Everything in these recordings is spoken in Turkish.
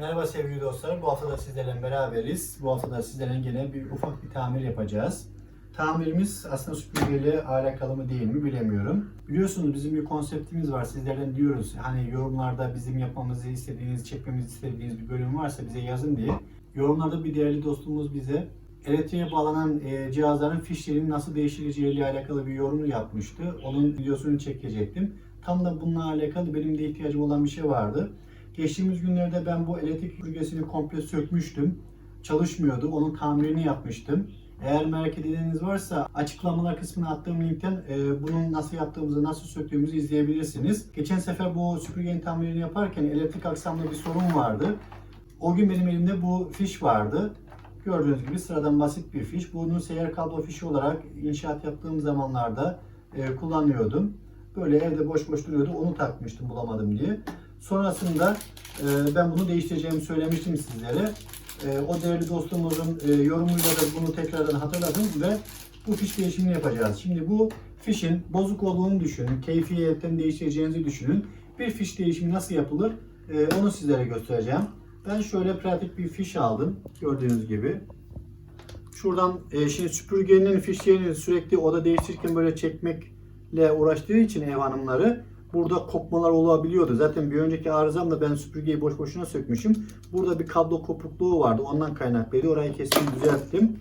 Merhaba sevgili dostlar. Bu hafta da sizlerle beraberiz. Bu hafta da sizlerle gene bir ufak bir tamir yapacağız. Tamirimiz aslında süpürgeyle alakalı mı değil mi bilemiyorum. Biliyorsunuz bizim bir konseptimiz var. Sizlerden diyoruz hani yorumlarda bizim yapmamızı istediğiniz, çekmemizi istediğiniz bir bölüm varsa bize yazın diye. Yorumlarda bir değerli dostumuz bize elektriğe bağlanan e, cihazların fişlerinin nasıl değiştireceğiyle alakalı bir yorum yapmıştı. Onun videosunu çekecektim. Tam da bununla alakalı benim de ihtiyacım olan bir şey vardı. Geçtiğimiz günlerde ben bu elektrik süpürgesini komple sökmüştüm. Çalışmıyordu. Onun tamirini yapmıştım. Eğer merak edeniniz varsa açıklamalar kısmına attığım linkten e, bunun nasıl yaptığımızı, nasıl söktüğümüzü izleyebilirsiniz. Geçen sefer bu süpürgenin tamirini yaparken elektrik aksamda bir sorun vardı. O gün benim elimde bu fiş vardı. Gördüğünüz gibi sıradan basit bir fiş. Bunun seyyar kablo fişi olarak inşaat yaptığım zamanlarda e, kullanıyordum. Böyle evde boş boş duruyordu. Onu takmıştım bulamadım diye. Sonrasında e, ben bunu değiştireceğimi söylemiştim sizlere. E, o değerli dostumuzun e, yorumuyla da bunu tekrardan hatırladım ve bu fiş değişimini yapacağız. Şimdi bu fişin bozuk olduğunu düşünün, keyfiyetten değiştireceğinizi düşünün. Bir fiş değişimi nasıl yapılır e, onu sizlere göstereceğim. Ben şöyle pratik bir fiş aldım gördüğünüz gibi. Şuradan e, şimdi süpürgenin fişlerini sürekli oda değiştirirken böyle çekmekle uğraştığı için ev hanımları burada kopmalar olabiliyordu. Zaten bir önceki arızamda ben süpürgeyi boş boşuna sökmüşüm. Burada bir kablo kopukluğu vardı. Ondan kaynaklıydı. Orayı kestim, düzelttim.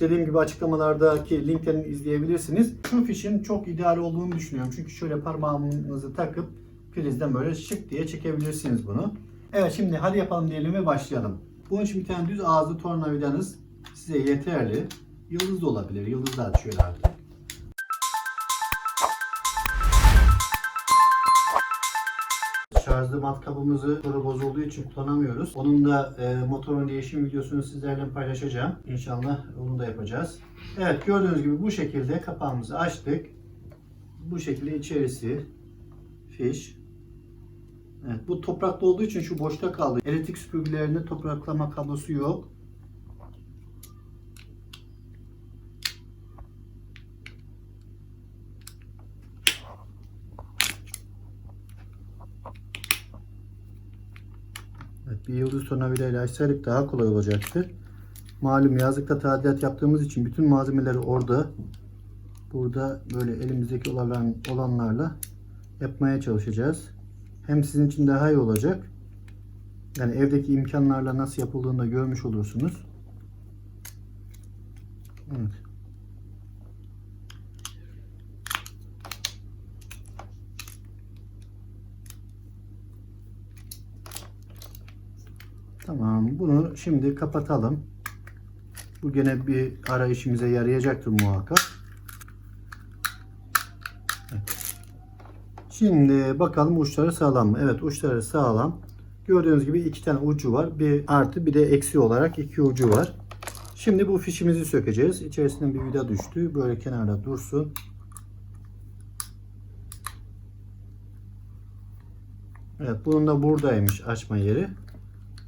Dediğim gibi açıklamalardaki linkten izleyebilirsiniz. Şu fişin çok ideal olduğunu düşünüyorum. Çünkü şöyle parmağınızı takıp prizden böyle şık diye çekebilirsiniz bunu. Evet şimdi hadi yapalım diyelim ve başlayalım. Bunun için bir tane düz ağızlı tornavidanız size yeterli. Yıldız da olabilir. Yıldız da açıyor artık. Şarjlı matkabımızı motoru bozulduğu için kullanamıyoruz. Onun da e, motorun değişim videosunu sizlerle paylaşacağım. İnşallah onu da yapacağız. Evet gördüğünüz gibi bu şekilde kapağımızı açtık. Bu şekilde içerisi fiş. Evet, bu toprakta olduğu için şu boşta kaldı. Elektrik süpürgelerinde topraklama kablosu yok. Evet, bir yıldız tornavidayla açsaydık daha kolay olacaktı. Malum yazlıkta tadilat yaptığımız için bütün malzemeleri orada. Burada böyle elimizdeki olan, olanlarla yapmaya çalışacağız. Hem sizin için daha iyi olacak. Yani evdeki imkanlarla nasıl yapıldığını da görmüş olursunuz. Evet. Tamam. Bunu şimdi kapatalım. Bu gene bir ara işimize yarayacaktır muhakkak. Şimdi bakalım uçları sağlam mı? Evet uçları sağlam. Gördüğünüz gibi iki tane ucu var. Bir artı bir de eksi olarak iki ucu var. Şimdi bu fişimizi sökeceğiz. İçerisinden bir vida düştü. Böyle kenarda dursun. Evet bunun da buradaymış açma yeri.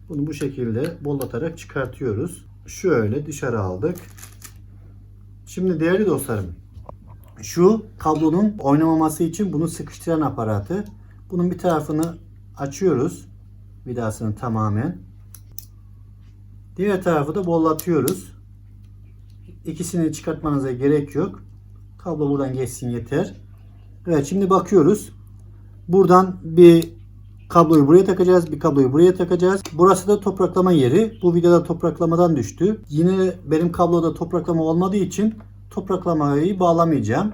Bunu bu şekilde bollatarak çıkartıyoruz. Şöyle dışarı aldık. Şimdi değerli dostlarım şu kablonun oynamaması için bunu sıkıştıran aparatı. Bunun bir tarafını açıyoruz. Vidasını tamamen. Diğer tarafı da bollatıyoruz. İkisini çıkartmanıza gerek yok. Kablo buradan geçsin yeter. Evet şimdi bakıyoruz. Buradan bir kabloyu buraya takacağız. Bir kabloyu buraya takacağız. Burası da topraklama yeri. Bu videoda topraklamadan düştü. Yine benim kabloda topraklama olmadığı için topraklamayı bağlamayacağım.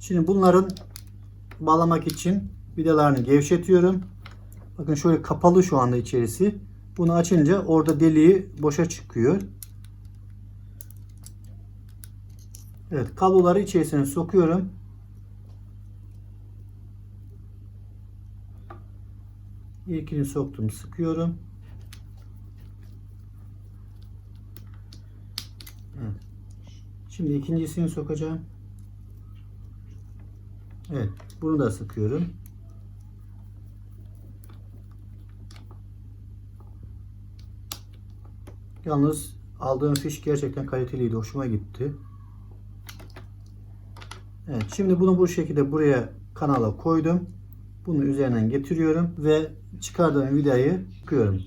Şimdi bunların bağlamak için vidalarını gevşetiyorum. Bakın şöyle kapalı şu anda içerisi. Bunu açınca orada deliği boşa çıkıyor. Evet kabloları içerisine sokuyorum. İlkini soktum sıkıyorum. Evet. Şimdi ikincisini sokacağım. Evet. Bunu da sıkıyorum. Yalnız aldığım fiş gerçekten kaliteliydi. Hoşuma gitti. Evet. Şimdi bunu bu şekilde buraya kanala koydum. Bunu üzerinden getiriyorum ve çıkardığım vidayı sıkıyorum.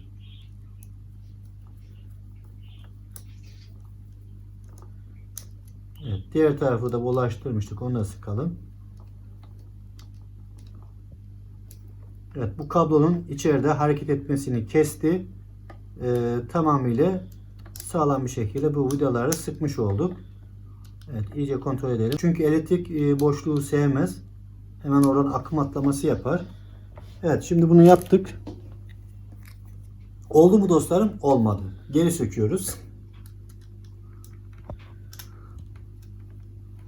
Evet, diğer tarafı da bulaştırmıştık. Onu da sıkalım. Evet, bu kablonun içeride hareket etmesini kesti. Ee, tamamıyla sağlam bir şekilde bu vidaları sıkmış olduk. Evet, iyice kontrol edelim. Çünkü elektrik e, boşluğu sevmez. Hemen oradan akım atlaması yapar. Evet, şimdi bunu yaptık. Oldu mu dostlarım? Olmadı. Geri söküyoruz.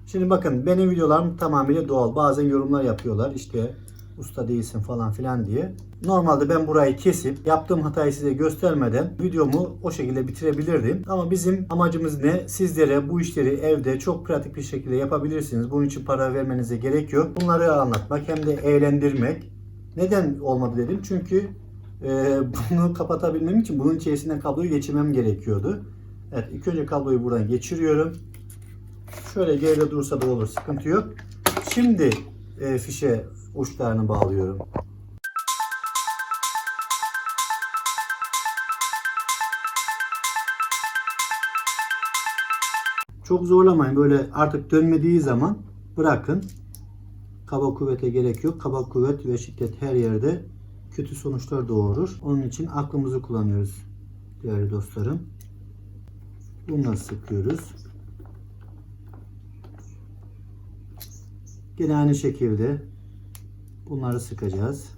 Şimdi bakın benim videolarım tamamıyla doğal. Bazen yorumlar yapıyorlar. İşte usta değilsin falan filan diye. Normalde ben burayı kesip yaptığım hatayı size göstermeden videomu o şekilde bitirebilirdim. Ama bizim amacımız ne? Sizlere bu işleri evde çok pratik bir şekilde yapabilirsiniz. Bunun için para vermenize gerek yok. Bunları anlatmak hem de eğlendirmek. Neden olmadı dedim? Çünkü e, bunu kapatabilmem için bunun içerisinden kabloyu geçirmem gerekiyordu. Evet ilk önce kabloyu buradan geçiriyorum. Şöyle geride dursa da olur sıkıntı yok. Şimdi e, fişe uçlarını bağlıyorum. Çok zorlamayın. Böyle artık dönmediği zaman bırakın. Kaba kuvvete gerek yok. Kaba kuvvet ve şiddet her yerde kötü sonuçlar doğurur. Onun için aklımızı kullanıyoruz değerli dostlarım. Bununla sıkıyoruz. Yine aynı şekilde bunları sıkacağız.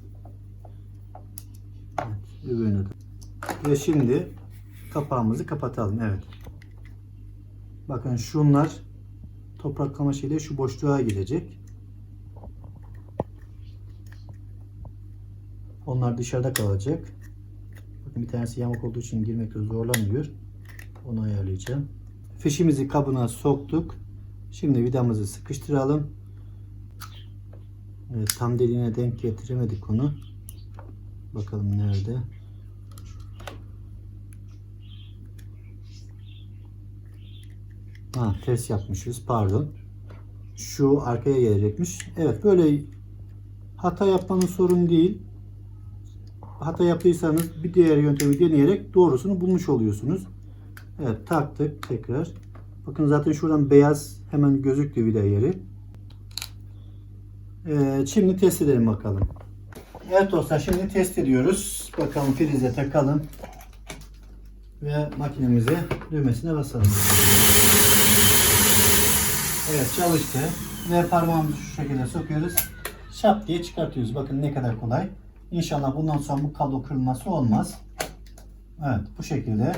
Evet, de. Ve şimdi kapağımızı kapatalım. Evet. Bakın şunlar toprak kamaşıyla şu boşluğa girecek. Onlar dışarıda kalacak. Bakın bir tanesi yamuk olduğu için girmekte zorlanıyor. Onu ayarlayacağım. Fişimizi kabına soktuk. Şimdi vidamızı sıkıştıralım. Evet, tam deliğine denk getiremedik onu. Bakalım nerede. Ha, ters yapmışız. Pardon. Şu arkaya gelecekmiş. Evet böyle hata yapmanın sorun değil. Hata yaptıysanız bir diğer yöntemi deneyerek doğrusunu bulmuş oluyorsunuz. Evet taktık tekrar. Bakın zaten şuradan beyaz hemen gözüktü vida yeri. Evet, şimdi test edelim bakalım. Evet dostlar şimdi test ediyoruz. Bakalım prize takalım. Ve makinemize düğmesine basalım. Evet çalıştı. Ve parmağımızı şu şekilde sokuyoruz. Şap diye çıkartıyoruz. Bakın ne kadar kolay. İnşallah bundan sonra bu kablo kırılması olmaz. Evet bu şekilde.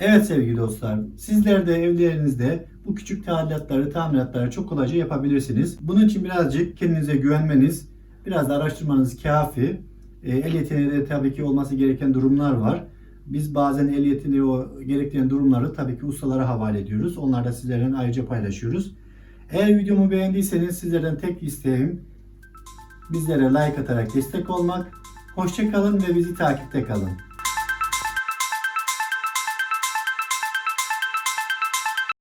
Evet sevgili dostlar, sizler de evlerinizde bu küçük tadilatları, tamiratları çok kolayca yapabilirsiniz. Bunun için birazcık kendinize güvenmeniz, biraz da araştırmanız kafi. E, el yeteneği de tabii ki olması gereken durumlar var. Biz bazen el yeteneği o gerektiren durumları tabii ki ustalara havale ediyoruz. Onlar da sizlerden ayrıca paylaşıyoruz. Eğer videomu beğendiyseniz sizlerden tek isteğim bizlere like atarak destek olmak. Hoşçakalın ve bizi takipte kalın.